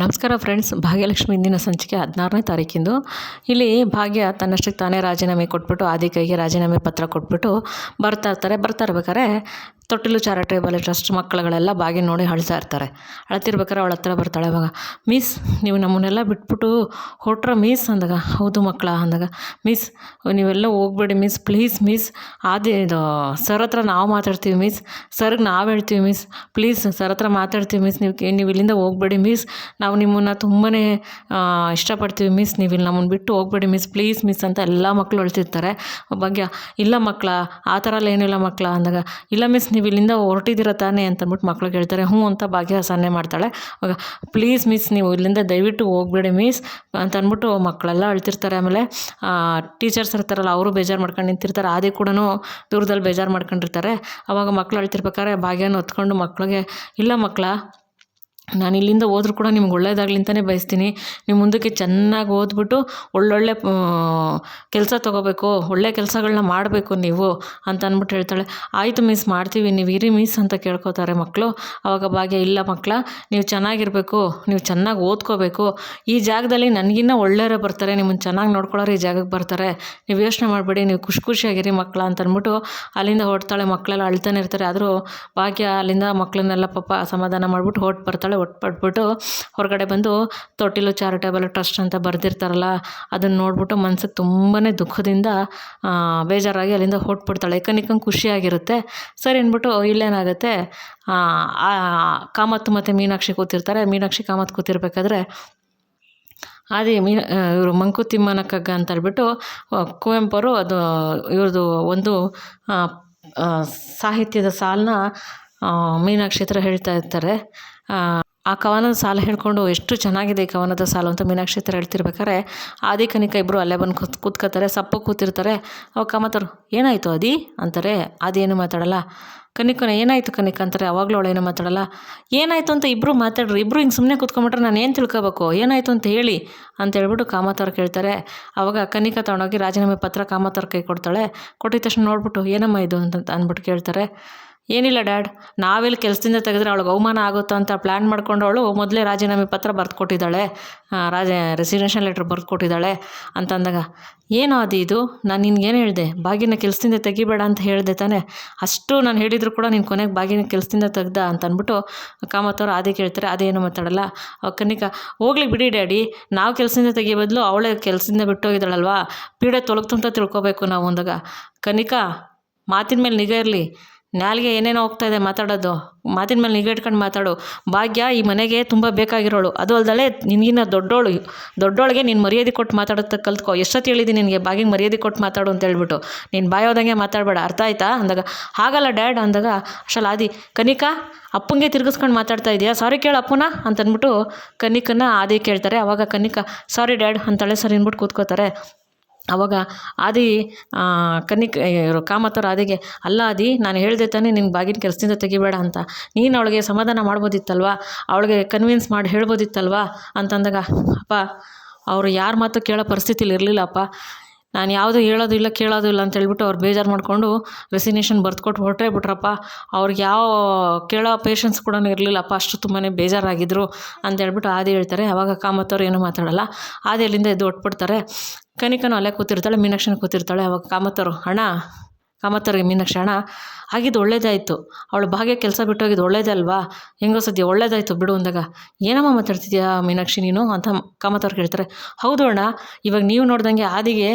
ನಮಸ್ಕಾರ ಫ್ರೆಂಡ್ಸ್, ಭಾಗ್ಯಲಕ್ಷ್ಮಿ ಇಂದಿನ ಸಂಚಿಕೆ ಹದಿನಾರನೇ ತಾರೀಕಿಂದು. ಇಲ್ಲಿ ಭಾಗ್ಯ ತನ್ನಷ್ಟಕ್ಕೆ ತಾನೇ ರಾಜೀನಾಮೆ ಕೊಟ್ಬಿಟ್ಟು ಆದಿ ಕೈಗೆ ರಾಜೀನಾಮೆ ಪತ್ರ ಕೊಟ್ಬಿಟ್ಟು ಬರ್ತಾ ಇರ್ತಾರೆ. ಬರ್ತಾ ಇರ್ಬೇಕಾರೆ ತೊಟ್ಟಿಲು ಚಾರಿಟೇಬಲ್ ಟ್ರಸ್ಟ್ ಮಕ್ಕಳುಗಳೆಲ್ಲ ಬಾಗಿ ನೋಡಿ ಅಳ್ತಾ ಇರ್ತಾರೆ. ಅಳ್ತಿರ್ಬೇಕಾರೆ ಅವಳ ಹತ್ರ ಬರ್ತಾಳೆ ಅವಾಗ ಮಿಸ್, ನೀವು ನಮ್ಮನ್ನೆಲ್ಲ ಬಿಟ್ಬಿಟ್ಟು ಹೊಟ್ರ ಮಿಸ್ ಅಂದಾಗ, ಹೌದು ಮಕ್ಕಳ ಅಂದಾಗ, ಮಿಸ್, ನೀವೆಲ್ಲ ಹೋಗ್ಬೇಡಿ ಮಿಸ್, ಪ್ಲೀಸ್ ಮಿಸ್, ಆದಿ ಇದು ಸರ್ ಹತ್ರ ನಾವು ಮಾತಾಡ್ತೀವಿ ಮಿಸ್, ಸರ್ಗೆ ನಾವು ಹೇಳ್ತೀವಿ ಮಿಸ್, ಪ್ಲೀಸ್ ಸರ್ ಹತ್ರ ಮಾತಾಡ್ತೀವಿ ಮಿಸ್, ನೀವು ನೀವು ಇಲ್ಲಿಂದ ಹೋಗ್ಬೇಡಿ ಮಿಸ್, ನಾವು ನಿಮ್ಮನ್ನು ತುಂಬಾ ಇಷ್ಟಪಡ್ತೀವಿ ಮಿಸ್, ನೀವು ಇಲ್ಲಿ ನಮ್ಮನ್ನು ಬಿಟ್ಟು ಹೋಗ್ಬೇಡಿ ಮಿಸ್, ಪ್ಲೀಸ್ ಮಿಸ್ ಅಂತ ಎಲ್ಲ ಮಕ್ಕಳು ಅಳ್ತಿರ್ತಾರೆ. ಭಾಗ್ಯ, ಇಲ್ಲ ಮಕ್ಕಳ, ಆ ಥರ ಏನಿಲ್ಲ ಮಕ್ಕಳ ಅಂದಾಗ, ಇಲ್ಲ ಮಿಸ್ ನೀವು ಇಲ್ಲಿಂದ ಹೊರಟಿದ್ದೀರ ತಾನೇ ಅಂತಂದ್ಬಿಟ್ಟು ಮಕ್ಳಿಗೆ ಹೇಳ್ತಾರೆ, ಹ್ಞೂ ಅಂತ ಭಾಗ್ಯ ಸನ್ನೆ ಮಾಡ್ತಾಳೆ. ಆಗ, ಪ್ಲೀಸ್ ಮಿಸ್, ನೀವು ಇಲ್ಲಿಂದ ದಯವಿಟ್ಟು ಹೋಗ್ಬೇಡಿ ಮಿಸ್ ಅಂತ ಅಂದ್ಬಿಟ್ಟು ಮಕ್ಕಳೆಲ್ಲ ಅಳ್ತಿರ್ತಾರೆ. ಆಮೇಲೆ ಟೀಚರ್ಸ್ ಇರ್ತಾರಲ್ಲ, ಅವರು ಬೇಜಾರು ಮಾಡ್ಕೊಂಡು ನಿಂತಿರ್ತಾರೆ. ಆದಿ ಕೂಡ ದೂರದಲ್ಲಿ ಬೇಜಾರು ಮಾಡ್ಕೊಂಡಿರ್ತಾರೆ. ಆವಾಗ ಮಕ್ಳು ಅಳ್ತಿರ್ಬೇಕಾದ್ರೆ ಭಾಗ್ಯನ ಹೊತ್ಕೊಂಡು ಮಕ್ಕಳಿಗೆ ಇಲ್ಲ ಮಕ್ಕಳ ನಾನು ಇಲ್ಲಿಂದ ಹೋದ್ರೂ ಕೂಡ ನಿಮ್ಗೆ ಒಳ್ಳೇದಾಗಲಿ ಅಂತಲೇ ಬಯಸ್ತೀನಿ. ನೀವು ಮುಂದಕ್ಕೆ ಚೆನ್ನಾಗಿ ಓದ್ಬಿಟ್ಟು ಒಳ್ಳೊಳ್ಳೆ ಕೆಲಸ ತೊಗೋಬೇಕು, ಒಳ್ಳೆ ಕೆಲಸಗಳನ್ನ ಮಾಡಬೇಕು ನೀವು ಅಂತ ಅಂದ್ಬಿಟ್ಟು ಹೇಳ್ತಾಳೆ. ಆಯಿತು ಮಿಸ್ ಮಾಡ್ತೀವಿ, ನೀವು ಇರಿ ಮಿಸ್ ಅಂತ ಕೇಳ್ಕೊತಾರೆ ಮಕ್ಕಳು ಆವಾಗ ಭಾಗ್ಯ, ಇಲ್ಲ ಮಕ್ಕಳ ನೀವು ಚೆನ್ನಾಗಿರಬೇಕು, ನೀವು ಚೆನ್ನಾಗಿ ಓದ್ಕೋಬೇಕು. ಈ ಜಾಗದಲ್ಲಿ ನನಗಿನ್ನ ಒಳ್ಳೆಯವರೇ ಬರ್ತಾರೆ, ನಿಮ್ಮನ್ನು ಚೆನ್ನಾಗಿ ನೋಡ್ಕೊಳ್ಳೋರು ಈ ಜಾಗಕ್ಕೆ ಬರ್ತಾರೆ. ನೀವು ಯೋಚನೆ ಮಾಡಬೇಡಿ, ನೀವು ಖುಷಿ ಖುಷಿಯಾಗಿರಿ ಮಕ್ಕಳ ಅಂತ ಅಂದ್ಬಿಟ್ಟು ಅಲ್ಲಿಂದ ಹೊರಡ್ತಾಳೆ ಮಕ್ಕಳೆಲ್ಲ ಅಳ್ತಾನೆ ಇರ್ತಾರೆ. ಆದರೂ ಭಾಗ್ಯ ಅಲ್ಲಿಂದ ಮಕ್ಕಳನ್ನೆಲ್ಲ ಪಾಪ ಸಮಾಧಾನ ಮಾಡಿಬಿಟ್ಟು ಹೊಟ್ಟು ಬರ್ತಾಳೆ. ಒಟ್ಟು ಪಟ್ಬಿಟ್ಟು ಹೊರಗಡೆ ಬಂದು ತೊಟ್ಟಿಲು ಚಾರಿಟೇಬಲ್ ಟ್ರಸ್ಟ್ ಅಂತ ಬರೆದಿರ್ತಾರಲ್ಲ, ಅದನ್ನು ನೋಡ್ಬಿಟ್ಟು ಮನ್ಸಿಗೆ ತುಂಬಾ ದುಃಖದಿಂದ ಬೇಜಾರಾಗಿ ಅಲ್ಲಿಂದ ಹೊಟ್ಬಿಡ್ತಾಳೆ ಏಕನಿಕಂಗೆ ಖುಷಿಯಾಗಿರುತ್ತೆ. ಸರಿ ಅಂದ್ಬಿಟ್ಟು ಇಲ್ಲೇನಾಗುತ್ತೆ? ಕಾಮತ್ ಮತ್ತು ಮೀನಾಕ್ಷಿ ಕೂತಿರ್ತಾರೆ. ಮೀನಾಕ್ಷಿ ಕಾಮತ್ ಕೂತಿರ್ಬೇಕಾದ್ರೆ ಅದೇ ಮೀನ ಇವರು ಮಂಕುತಿಮ್ಮನ ಕಗ್ಗ ಅಂತ ಹೇಳ್ಬಿಟ್ಟು ಕುವೆಂಪು ಅವರು ಅದು ಇವ್ರದ್ದು ಒಂದು ಸಾಹಿತ್ಯದ ಸಾಲನ್ನ ಮೀನಾಕ್ಷಿ ಹತ್ರ ಹೇಳ್ತಾ ಇರ್ತಾರೆ. ಆ ಕವನದ ಸಾಲು ಹೇಳ್ಕೊಂಡು ಎಷ್ಟು ಚೆನ್ನಾಗಿದೆ ಈ ಕವನದ ಸಾಲು ಅಂತ ಮೀನಾಕ್ಷಿ ಹತ್ರ ಹೇಳ್ತಿರ್ಬೇಕಾರೆ ಆದಿ ಕನಿಕ ಇಬ್ಬರು ಅಲ್ಲೇ ಬಂದು ಕೂತ್ ಕೂತ್ಕೋತಾರೆ ಸಪ್ಪ ಕೂತಿರ್ತಾರೆ. ಅವಾಗ ಕಾಮತರು ಏನಾಯಿತು ಅದಿ ಅಂತಾರೆ. ಆದಿ ಏನು ಮಾತಾಡಲ್ಲ. ಕನಿಕನ, ಏನಾಯಿತು ಕನಿಕ? ಅಂತಾರೆ. ಅವಾಗಲೂ ಅವಳು ಏನು ಮಾತಾಡಲ್ಲ. ಏನಾಯಿತು ಅಂತ ಇಬ್ಬರು ಮಾತಾಡ್ರಿ. ಇಬ್ಬರು ಹಿಂಗೆ ಸುಮ್ಮನೆ ಕೂತ್ಕೊಂಬಿಟ್ರೆ ನಾನು ಏನು ತಿಳ್ಕೋಬೇಕು? ಏನಾಯಿತು ಅಂತ ಹೇಳಿ. ಅಂತ ಹೇಳ್ಬಿಟ್ಟು ಕಾಮತವ್ರು ಕೇಳ್ತಾರೆ. ಅವಾಗ ಕನಿಕ ತಗೊಂಡೋಗಿ ರಾಜೀನಾಮೆ ಪತ್ರ ಕಾಮತವ್ರ ಕೈ ಕೊಡ್ತಾಳೆ. ಕೊಟ್ಟಿದ ತಕ್ಷಣ ನೋಡ್ಬಿಟ್ಟು, ಏನಮ್ಮ ಇದು? ಅಂತ ಅಂದ್ಬಿಟ್ಟು ಕೇಳ್ತಾರೆ. ಏನಿಲ್ಲ ಡ್ಯಾಡ್, ನಾವೆಲ್ಲಿ ಕೆಲಸದಿಂದ ತೆಗೆದ್ರೆ ಅವಳಿಗೆ ಅವಮಾನ ಆಗುತ್ತೋ ಅಂತ ಪ್ಲ್ಯಾನ್ ಮಾಡ್ಕೊಂಡು ಅವಳು ಮೊದಲೇ ರಾಜೀನಾಮೆ ಪತ್ರ ಬರ್ದು ಕೊಟ್ಟಿದ್ದಾಳೆ ರಾಜ ರೆಸಿಗ್ನೇಷನ್ ಲೆಟ್ರ್ ಬರ್ದು ಕೊಟ್ಟಿದ್ದಾಳೆ ಅಂತಂದಾಗ, ಏನೋ ಅದು ಇದು? ನಾನು ನಿನ್ಗೇನು ಹೇಳಿದೆ? ಬಾಗಿನ ಕೆಲಸದಿಂದ ತೆಗಿಬೇಡ ಅಂತ ಹೇಳಿದೆ ತಾನೆ. ಅಷ್ಟು ನಾನು ಹೇಳಿದರೂ ಕೂಡ ನೀನು ಕೊನೆಗೆ ಬಾಗಿನ ಕೆಲಸದಿಂದ ತೆಗ್ದ ಅಂತ ಅಂದ್ಬಿಟ್ಟು ಕಾಮತ್ತವ್ರು ಅದೇ ಕೇಳ್ತಾರೆ. ಅದೇನು ಮಾತಾಡಲ್ಲ. ಕನಿಕ, ಹೋಗ್ಲಿ ಬಿಡಿ ಡ್ಯಾಡಿ, ನಾವು ಕೆಲಸದಿಂದ ತೆಗಿಯೋ ಬದಲು ಅವಳೇ ಕೆಲಸದಿಂದ ಬಿಟ್ಟೋಗಿದ್ದಾಳಲ್ವಾ? ಪೀಡೆ ತೊಲಗ್ತು ಅಂತ ತಿಳ್ಕೊಬೇಕು ನಾವು ಅಂದಾಗ. ಕನಿಕಾ, ಮಾತಿನ ಮೇಲೆ ನಿಗ ಇರಲಿ. ನಾಲ್ಗೆ ಏನೇನೋ ಹೋಗ್ತಾ ಇದೆ ಮಾತಾಡೋದು. ಮಾತಿನ ಮೇಲೆ ನಿಗಾ ಇಟ್ಕೊಂಡು ಮಾತಾಡು. ಭಾಗ್ಯ ಈ ಮನೆಗೆ ತುಂಬ ಬೇಕಾಗಿರೋಳು. ಅದು ಅಲ್ದಲೆ ನಿನಗಿನ್ನ ದೊಡ್ಡೋಳು. ದೊಡ್ಡೋಳಿಗೆ ನೀನು ಮರ್ಯಾದೆ ಕೊಟ್ಟು ಮಾತಾಡೋದಕ್ಕೆ ಕಲ್ತ್ಕೊ. ಎಷ್ಟೊತ್ತು ಹೇಳಿದ್ದೀನಿ ನಿನಗೆ ಬಾಗಿಗೆ ಮರ್ಯಾದೆ ಕೊಟ್ಟು ಮಾತಾಡು ಅಂತ ಹೇಳ್ಬಿಟ್ಟು. ನೀನು ಬಾಯೋದಂಗೆ ಮಾತಾಡಬೇಡ. ಅರ್ಥ ಆಯ್ತಾ? ಅಂದಾಗ, ಹಾಗಲ್ಲ ಡ್ಯಾಡ್. ಅಂದಾಗ ಆದಿ, ಕನಿಕಾ, ಅಪ್ಪಂಗೆ ತಿರುಗಿಸ್ಕೊಂಡು ಮಾತಾಡ್ತಾ ಇದೆಯಾ? ಸಾರಿ ಕೇಳು ಅಪ್ಪನ. ಅಂತಂದ್ಬಿಟ್ಟು ಕನಿಕನ್ನ ಆದಿ ಕೇಳ್ತಾರೆ. ಅವಾಗ ಕನಿಕಾ, ಸಾರಿ ಡ್ಯಾಡ್ ಅಂತಾಳೆ ಸರಿ ಅಂದ್ಬಿಟ್ಟು ಕೂತ್ಕೋತಾರೆ. ಅವಾಗ ಆದಿ ಕನ್ನಿಕ ಇವರು ಕಾಮತ್ತವ್ರು ಆದಿಗೆ, ಅಲ್ಲ ಆದಿ, ನಾನು ಹೇಳಿದೆ ತಾನೇ ನಿನ್ನ ಬಾಗಿನ ಕೆಲಸದಿಂದ ತೆಗಿಬೇಡ ಅಂತ. ನೀನು ಅವಳಿಗೆ ಸಮಾಧಾನ ಮಾಡ್ಬೋದಿತ್ತಲ್ವ? ಅವಳಿಗೆ ಕನ್ವಿನ್ಸ್ ಮಾಡಿ ಹೇಳ್ಬೋದಿತ್ತಲ್ವ? ಅಂತಂದಾಗ, ಅಪ್ಪ, ಅವರು ಯಾರ ಮಾತು ಕೇಳೋ ಪರಿಸ್ಥಿತಿಲಿ ಇರಲಿಲ್ಲಪ್ಪ. ನಾನು ಯಾವುದು ಹೇಳೋದು ಇಲ್ಲ, ಕೇಳೋದು ಇಲ್ಲ ಅಂತ ಹೇಳ್ಬಿಟ್ಟು ಅವ್ರು ಬೇಜಾರು ಮಾಡಿಕೊಂಡು ರೆಸಿಗ್ನೇಷನ್ ಬರ್ದುಕೊಟ್ಟು ಹೊರಟೇ ಬಿಟ್ರಪ್ಪ, ಅವ್ರಿಗೆ ಯಾವ ಕೇಳೋ ಪೇಷನ್ಸ್ ಕೂಡ ಇರಲಿಲ್ಲಪ್ಪ, ಅಷ್ಟು ತುಂಬಾ ಬೇಜಾರಾಗಿದ್ದರು ಅಂತ ಹೇಳ್ಬಿಟ್ಟು ಆದಿ ಹೇಳ್ತಾರೆ. ಅವಾಗ ಕಾಮತ್ತವ್ರು ಏನೂ ಮಾತಾಡಲ್ಲ. ಆದಿ ಅಲ್ಲಿಂದ ಎದ್ದು ಹೊಟ್ಬಿಡ್ತಾರೆ. ಕನಿಕನೂ ಅಲ್ಲೇ ಕೂತಿರ್ತಾಳೆ, ಮೀನಾಕ್ಷಿನ ಕೂತಿರ್ತಾಳೆ. ಅವಾಗ ಕಾಮತ್ತವರು ಅಣ್ಣ ಕಾಮತ್ತರಿಗೆ ಮೀನಾಕ್ಷಿ ಅಣ್ಣ ಆಗಿದ್ದು ಒಳ್ಳೇದಾಯಿತು. ಅವಳು ಭಾಗ್ಯ ಕೆಲಸ ಬಿಟ್ಟೋಗಿದ್ದು ಒಳ್ಳೇದೇ ಅಲ್ವಾ? ಹೆಂಗೋ ಸದ್ಯ ಒಳ್ಳೇದಾಯಿತು ಬಿಡು ಅಂದಾಗ. ಏನಮ್ಮ ಮಾತಾಡ್ತಿದ್ಯಾ ಮೀನಾಕ್ಷಿ ನೀನು? ಅಂತ ಕಾಮತ್ತವ್ರು ಕೇಳ್ತಾರೆ. ಹೌದು ಅಣ್ಣ, ಇವಾಗ ನೀವು ನೋಡ್ದಂಗೆ ಆದಿಗೆ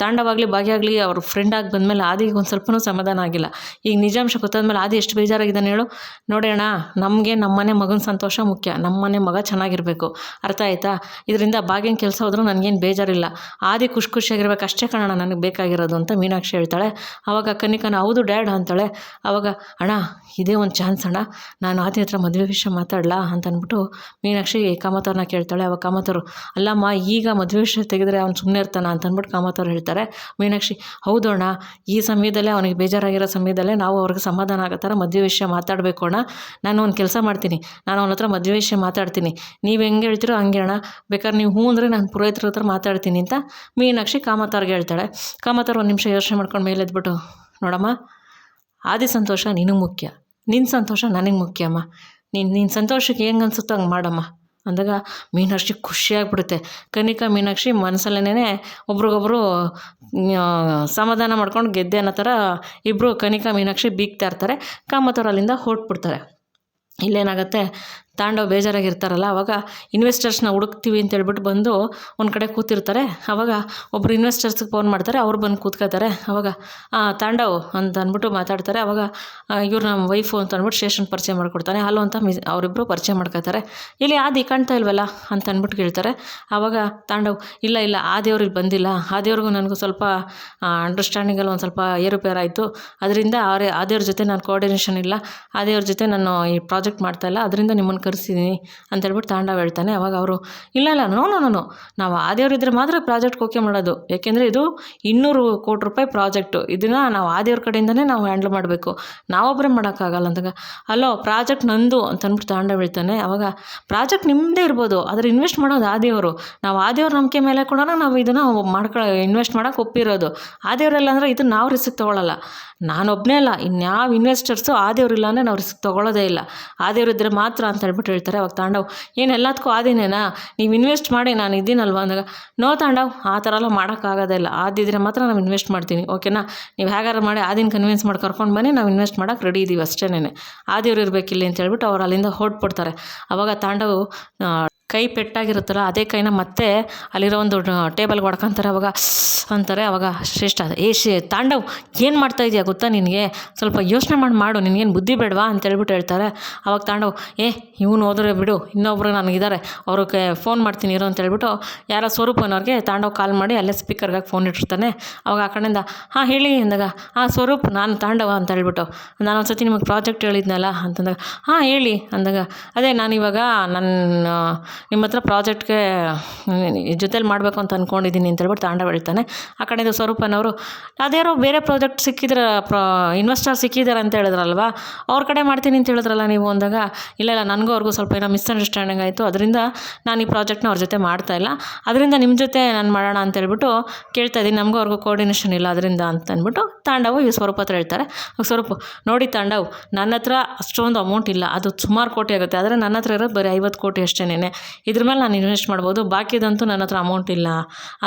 ತಾಂಡವಾಗಲಿ ಭಾಗ್ಯ ಆಗಲಿ ಅವ್ರ ಫ್ರೆಂಡ್ ಆಗಿ ಬಂದಮೇಲೆ ಆದಿಗೆ ಒಂದು ಸ್ವಲ್ಪನೂ ಸಮಾಧಾನ ಆಗಿಲ್ಲ. ಈಗ ನಿಜಾಂಶ ಗೊತ್ತಾದ್ಮೇಲೆ ಆದಿ ಎಷ್ಟು ಬೇಜಾರಾಗಿದ್ದಾನೆ ಹೇಳು? ನೋಡಿ ಅಣ್ಣ, ನಮಗೆ ನಮ್ಮನೆ ಮಗನ ಸಂತೋಷ ಮುಖ್ಯ. ನಮ್ಮನೆ ಮಗ ಚೆನ್ನಾಗಿರಬೇಕು. ಅರ್ಥ ಆಯ್ತಾ? ಇದರಿಂದ ಭಾಗ್ಯನ ಕೆಲಸ ಹೋದ್ರೂ ನನಗೇನು ಬೇಜಾರಿಲ್ಲ. ಆದಿ ಖುಷಿ ಖುಷಿಯಾಗಿರ್ಬೇಕು. ಅಷ್ಟೇ ಕಾರಣ ನನಗೆ ಬೇಕಾಗಿರೋದು ಅಂತ ಮೀನಾಕ್ಷಿ ಹೇಳ್ತಾಳೆ. ಆವಾಗ ಕನಿಕನ, ಹೌದು ಡ್ಯಾಡ್ ಅಂತಾಳೆ. ಆವಾಗ ಅಣ್ಣ, ಇದೇ ಒಂದು ಚಾನ್ಸ್ ಅಣ್ಣ. ನಾನು ಆದಿ ಹತ್ರ ಮದುವೆ ವಿಷಯ ಮಾತಾಡಲಾ? ಅಂತ ಅಂದ್ಬಿಟ್ಟು ಮೀನಾಕ್ಷಿ ಕಾಮತವ್ರನ್ನ ಕೇಳ್ತಾಳೆ. ಅವಾಗ ಕಾಮತವ್ರು, ಅಲ್ಲಮ್ಮ, ಈಗ ಮದುವೆ ವಿಷಯ ತೆಗೆದ್ರೆ ಅವ್ನು ಸುಮ್ಮನೆ ಇರ್ತಾನ? ಅಂತ ಅಂದ್ಬಿಟ್ಟು ಕಾಮತವ್ರು ಹೇಳ್ತಾರೆ. ಮೀನಾಕ್ಷಿ, ಹೌದು ಅಣ್ಣ, ಈ ಸಮಯದಲ್ಲೇ ಅವನಿಗೆ ಬೇಜಾರಾಗಿರೋ ಸಮಯದಲ್ಲೇ ನಾವು ಅವ್ರಿಗೆ ಸಮಾಧಾನ ಆಗೋ ಥರ ಮದುವೆ ವಿಷಯ ಮಾತಾಡಬೇಕು ಅಣ್ಣ. ನಾನು ಒಂದು ಕೆಲಸ ಮಾಡ್ತೀನಿ. ನಾನು ಅವನ ಹತ್ರ ಮದುವೆ ವಿಷಯ ಮಾತಾಡ್ತೀನಿ. ನೀವು ಹೆಂಗೆ ಹೇಳ್ತೀರೋ ಹಂಗೆ ಅಣ್ಣ. ಬೇಕಾದ್ರೆ ನೀವು ಹ್ಞೂ ಅಂದರೆ ನಾನು ಪುರೋಹಿತರ ಹತ್ರ ಮಾತಾಡ್ತೀನಿ ಅಂತ ಮೀನಾಕ್ಷಿ ಕಾಮತಾರ್ಗೆ ಹೇಳ್ತಾಳೆ. ಕಾಮತವ್ರು ಒಂದು ನಿಮಿಷ ಯೋಚನೆ ಮಾಡ್ಕೊಂಡು ಮೇಲೆ ಎದ್ಬಿಟ್ಟು ನೋಡಮ್ಮ, ಆದಿ ಸಂತೋಷ ನಿನಗೆ ಮುಖ್ಯ. ನಿನ್ನ ಸಂತೋಷ ನನಗೆ ಮುಖ್ಯ ಅಮ್ಮ ನೀನು ನಿನ್ನ ಸಂತೋಷಕ್ಕೆ ಹೆಂಗೆ ಅನ್ಸುತ್ತೋ ಹಂಗೆ ಮಾಡಮ್ಮ. ಅಂದಾಗ ಮೀನಾಕ್ಷಿ ಖುಷಿಯಾಗ್ಬಿಡುತ್ತೆ. ಕನಿಕಾ, ಮೀನಾಕ್ಷಿ ಮನಸ್ಸಲ್ಲೇ ಒಬ್ರಿಗೊಬ್ರು ಸಮಾಧಾನ ಮಾಡ್ಕೊಂಡು ಗೆದ್ದೆ ಅನ್ನೋ ಥರ ಇಬ್ಬರು ಕನಿಕಾ, ಮೀನಾಕ್ಷಿ ಬೀಗ್ತಾ ಇರ್ತಾರೆ. ಕಾಮತ್ ಅವ್ರು ಅಲ್ಲಿಂದ ಹೊರಟ್ಬಿಡ್ತಾರೆ. ಇಲ್ಲೇನಾಗುತ್ತೆ ತಾಂಡವ್ ಬೇಜಾರಾಗಿರ್ತಾರಲ್ಲ ಅವಾಗ ಇನ್ವೆಸ್ಟರ್ಸ್ನ ಹುಡುಕ್ತೀವಿ ಅಂತ ಹೇಳ್ಬಿಟ್ಟು ಬಂದು ಒಂದು ಕಡೆ ಕೂತಿರ್ತಾರೆ. ಅವಾಗ ಒಬ್ಬರು ಇನ್ವೆಸ್ಟರ್ಸ್ಗೆ ಫೋನ್ ಮಾಡ್ತಾರೆ ಅವ್ರು ಬಂದು ಕೂತ್ಕೋತಾರೆ ಅವಾಗ ಆ, ತಾಂಡವ್ ಅಂತ ಅಂದ್ಬಿಟ್ಟು ಮಾತಾಡ್ತಾರೆ. ಅವಾಗ ಇವ್ರು ನಮ್ಮ ವೈಫು ಅಂತ ಅಂದ್ಬಿಟ್ಟು ಸ್ಟೇಷನ್ ಪರಿಚಯ ಮಾಡ್ಕೊಡ್ತಾನೆ ಹಲೋ ಅಂತ ಮಿಸ್ ಅವರಿಬ್ಬರು ಪರಿಚಯ ಮಾಡ್ಕೋತಾರೆ ಇಲ್ಲಿ ಆದಿ ಕಾಣ್ತಾ ಇಲ್ವಲ್ಲ ಅಂತ ಅಂದ್ಬಿಟ್ಟು ಕೇಳ್ತಾರೆ. ಆವಾಗ ತಾಂಡವ್ ಇಲ್ಲ ಇಲ್ಲ ಆ ದೇವ್ರಿಗೆ ಬಂದಿಲ್ಲ. ಆ ದೇವ್ರಿಗೂ ನನಗೂ ಸ್ವಲ್ಪ ಅಂಡರ್ಸ್ಟ್ಯಾಂಡಿಂಗಲ್ಲಿ ಒಂದು ಸ್ವಲ್ಪ ಏರುಪೇರಾಯಿತು ಅದರಿಂದ ಅವರೇ ಆ ದೇವ್ರ ಜೊತೆ ನಾನು ಕೋಆರ್ಡಿನೇಷನ್ ಇಲ್ಲ. ಆ ದೇವ್ರ ಜೊತೆ ನಾನು ಈ ಪ್ರಾಜೆಕ್ಟ್ ಮಾಡ್ತಾ ಇಲ್ಲ. ಅದರಿಂದ ನಿಮ್ಮನ್ನು ಕರೆಸಿದ್ದೀನಿ ಅಂತ ಹೇಳ್ಬಿಟ್ಟು ತಾಂಡವ ಹೇಳ್ತಾನೆ. ಅವಾಗ ಅವರು, ಇಲ್ಲ ಇಲ್ಲ ನೋ ನೋ ನೋ ನಾವು ಆ ದೇವ್ರಿದ್ರೆ ಮಾತ್ರ ಪ್ರಾಜೆಕ್ಟ್ ಓಕೆ ಮಾಡೋದು. ಏಕೆಂದರೆ ಇದು ಇನ್ನೂರು ಕೋಟಿ ರೂಪಾಯಿ ಪ್ರಾಜೆಕ್ಟು. ಇದನ್ನು ನಾವು ಆದಿಯವ್ರ ದೇವ್ರ ಕಡೆಯಿಂದನೇ ನಾವು ಹ್ಯಾಂಡ್ಲ್ ಮಾಡಬೇಕು. ನಾವೊಬ್ಬರೇ ಮಾಡೋಕ್ಕಾಗಲ್ಲ ಅಂದಾಗ, ಅಲ್ಲೋ, ಪ್ರಾಜೆಕ್ಟ್ ನಂದು ಅಂತ ಅಂದ್ಬಿಟ್ಟು ತಾಂಡವ ಹೇಳ್ತಾನೆ. ಅವಾಗ, ಪ್ರಾಜೆಕ್ಟ್ ನಿಮ್ಮದೇ ಇರ್ಬೋದು, ಆದರೆ ಇನ್ವೆಸ್ಟ್ ಮಾಡೋದು ಆ ದೇವರು. ನಾವು ಆ ದೇವ್ರ ನಂಬಿಕೆ ಮೇಲೆ ಕೂಡ ನಾವು ಇದನ್ನು ಮಾಡ್ಕೊ ಇನ್ವೆಸ್ಟ್ ಮಾಡೋಕ್ಕೆ ಒಪ್ಪಿರೋದು. ಆ ದೇವರೆಲ್ಲ ಅಂದರೆ ಇದನ್ನು ನಾವು ರಿಸ್ಕ್ ತೊಗೊಳಲ್ಲ. ನಾನೊಬ್ಬನೇ ಅಲ್ಲ ಇನ್ಯಾವ ಇನ್ವೆಸ್ಟರ್ಸು ಆ ದೇವ್ರಿಲ್ಲ ಅಂದರೆ ನಾವು ರಿಸ್ಕ್ ತೊಗೊಳ್ಳೋದೇ ಇಲ್ಲ. ಆ ದೇವ್ರಿದ್ರೆ ಮಾತ್ರ ಅಂತ ಹೇಳ್ಬಿಟ್ಟು ಹೇಳ್ತಾರೆ ಅವಾಗ ತಾಂಡವ್, ಏನು ಎಲ್ಲದಕ್ಕೂ ಆದಿನೇನಾ ನೀವು ಇನ್ವೆಸ್ಟ್ ಮಾಡಿ, ನಾನು ಇದ್ದೀನಲ್ವ? ಅಂದಾಗ, ನೋ ತಾಂಡವ್, ಆ ಥರ ಎಲ್ಲ ಮಾಡೋಕ್ಕಾಗೋದೇ ಇಲ್ಲ. ಆದಿದ್ರೆ ಮಾತ್ರ ನಾವು ಇನ್ವೆಸ್ಟ್ ಮಾಡ್ತೀನಿ. ಓಕೆನಾ? ನೀವು ಹೇಗಾರು ಮಾಡಿ ಆದಿನ ಕನ್ವಿನ್ಸ್ ಮಾಡಿ ಕರ್ಕೊಂಡು ಬನ್ನಿ, ನಾವು ಇನ್ವೆಸ್ಟ್ ಮಾಡೋಕೆ ರೆಡಿ ಇದ್ದೀವಿ ಅಷ್ಟೇನೆ ಆ ಇರಬೇಕಿಲ್ಲ ಅಂತ ಹೇಳ್ಬಿಟ್ಟು ಅವ್ರು ಅಲ್ಲಿಂದ ಹೊರಟ್ಬಿಡ್ತಾರೆ ಅವಾಗ ತಾಂಡವ್ ಕೈ ಪೆಟ್ಟಾಗಿರುತ್ತಲ್ಲ, ಅದೇ ಕೈನ ಮತ್ತೆ ಅಲ್ಲಿರೋ ಒಂದು ಟೇಬಲ್ಗೆ ಹೊಡ್ಕೊಂತಾರೆ ಅವಾಗ. ಅಂತಾರೆ, ಅವಾಗ ಶ್ರೇಷ್ಠ. ಏ, ಶೇ, ತಾಂಡವ್, ಏನು ಮಾಡ್ತಾ ಇದೆಯಾ ಗೊತ್ತಾ ನಿನಗೆ? ಸ್ವಲ್ಪ ಯೋಚನೆ ಮಾಡಿ, ಮಾಡು, ನಿನಗೇನು ಬುದ್ಧಿ ಬೇಡವಾ ಅಂತ ಹೇಳ್ಬಿಟ್ಟು ಹೇಳ್ತಾರೆ. ಅವಾಗ ತಾಂಡವ್, ಏ, ಇವನು ಹೋದ್ರೆ ಬಿಡು, ಇನ್ನೊಬ್ರು ನನಗಿದ್ದಾರೆ ಅವ್ರಿಗೆ ಫೋನ್ ಮಾಡ್ತೀನಿ ಇರೋ ಅಂತ ಹೇಳ್ಬಿಟ್ಟು ಯಾರೋ ಅನ್ನೋರಿಗೆ ತಾಂಡವ್ ಕಾಲ್ ಮಾಡಿ ಅಲ್ಲೇ ಸ್ಪೀಕರ್ಗೆ ಫೋನ್ ಇಟ್ಟಿರ್ತಾನೆ. ಅವಾಗ ಆ ಕಡೆಯಿಂದ, ಹಾಂ, ಹೇಳಿ, ಅಂದಾಗ ಹಾಂ ಸ್ವರೂಪ್, ನಾನು ತಾಂಡವ ಅಂತ ಹೇಳ್ಬಿಟ್ಟು ನಾನು ಒಂದು ಸತಿ ನಿಮಗೆ ಪ್ರಾಜೆಕ್ಟ್ ಹೇಳಿದ್ನಲ್ಲ, ಅಂತಂದಾಗ, ಹಾಂ, ಹೇಳಿ, ಅಂದಾಗ, ಅದೇ ನಾನಿವಾಗ ನನ್ನ ನಿಮ್ಮ ಹತ್ರ ಪ್ರಾಜೆಕ್ಟ್ಗೆ ಜೊತೇಲಿ ಮಾಡಬೇಕು ಅಂತ ಅಂದ್ಕೊಂಡಿದ್ದೀನಿ ಅಂತ ಹೇಳ್ಬಿಟ್ಟು ತಾಂಡವ ಹೇಳ್ತಾನೆ ಆ ಕಡೆಯಿಂದ ಸ್ವರೂಪನವರು, ಅದ್ಯಾರೋ ಬೇರೆ ಪ್ರಾಜೆಕ್ಟ್ ಸಿಕ್ಕಿದ್ರೆ, ಪ್ರಾ, ಇನ್ವೆಸ್ಟರ್ ಸಿಕ್ಕಿದ್ದಾರೆ ಅಂತ ಹೇಳಿದ್ರಲ್ವಾ? ಅವ್ರ ಕಡೆ ಮಾಡ್ತೀನಿ ಅಂತ ಹೇಳಿದ್ರಲ್ಲ ನೀವು ಅಂದಾಗ, ಇಲ್ಲ ಇಲ್ಲ, ನನಗೂ ಅವ್ರಿಗೂ ಸ್ವಲ್ಪ ಏನೋ ಮಿಸ್ಅಂಡರ್ಸ್ಟ್ಯಾಂಡಿಂಗ್ ಆಯಿತು. ಅದರಿಂದ ನಾನು ಈ ಪ್ರಾಜೆಕ್ಟ್ನ ಅವ್ರ ಜೊತೆ ಮಾಡ್ತಾ ಇಲ್ಲ. ಅದರಿಂದ ನಿಮ್ಮ ಜೊತೆ ನಾನು ಮಾಡೋಣ ಅಂತ ಹೇಳ್ಬಿಟ್ಟು ಕೇಳ್ತಾ ಇದ್ದೀನಿ. ನಮಗೂ ಅವ್ರಿಗೂ ಕೋಆರ್ಡಿನೇಷನ್ ಇಲ್ಲ ಅದರಿಂದ ಅಂತ ಅಂದ್ಬಿಟ್ಟು ತಾಂಡವು ಈ ಸ್ವರೂಪ ಹತ್ರ ಹೇಳ್ತಾರೆ. ಸ್ವರೂಪ, ನೋಡಿ ತಾಂಡವು, ನನ್ನ ಹತ್ರ ಅಷ್ಟೊಂದು ಅಮೌಂಟ್ ಇಲ್ಲ. ಅದು ಸುಮಾರು ಕೋಟಿ ಆಗುತ್ತೆ. ಆದರೆ ನನ್ನ ಹತ್ರ ಇರೋದು ಬರೀ ಐವತ್ತು ಕೋಟಿ ಅಷ್ಟೇನೆ ಇದ್ರ ಮೇಲೆ ನಾನು ಇನ್ವೆಸ್ಟ್ ಮಾಡ್ಬೋದು, ಬಾಕಿದಂತೂ ನನ್ನ ಹತ್ರ ಅಮೌಂಟ್ ಇಲ್ಲ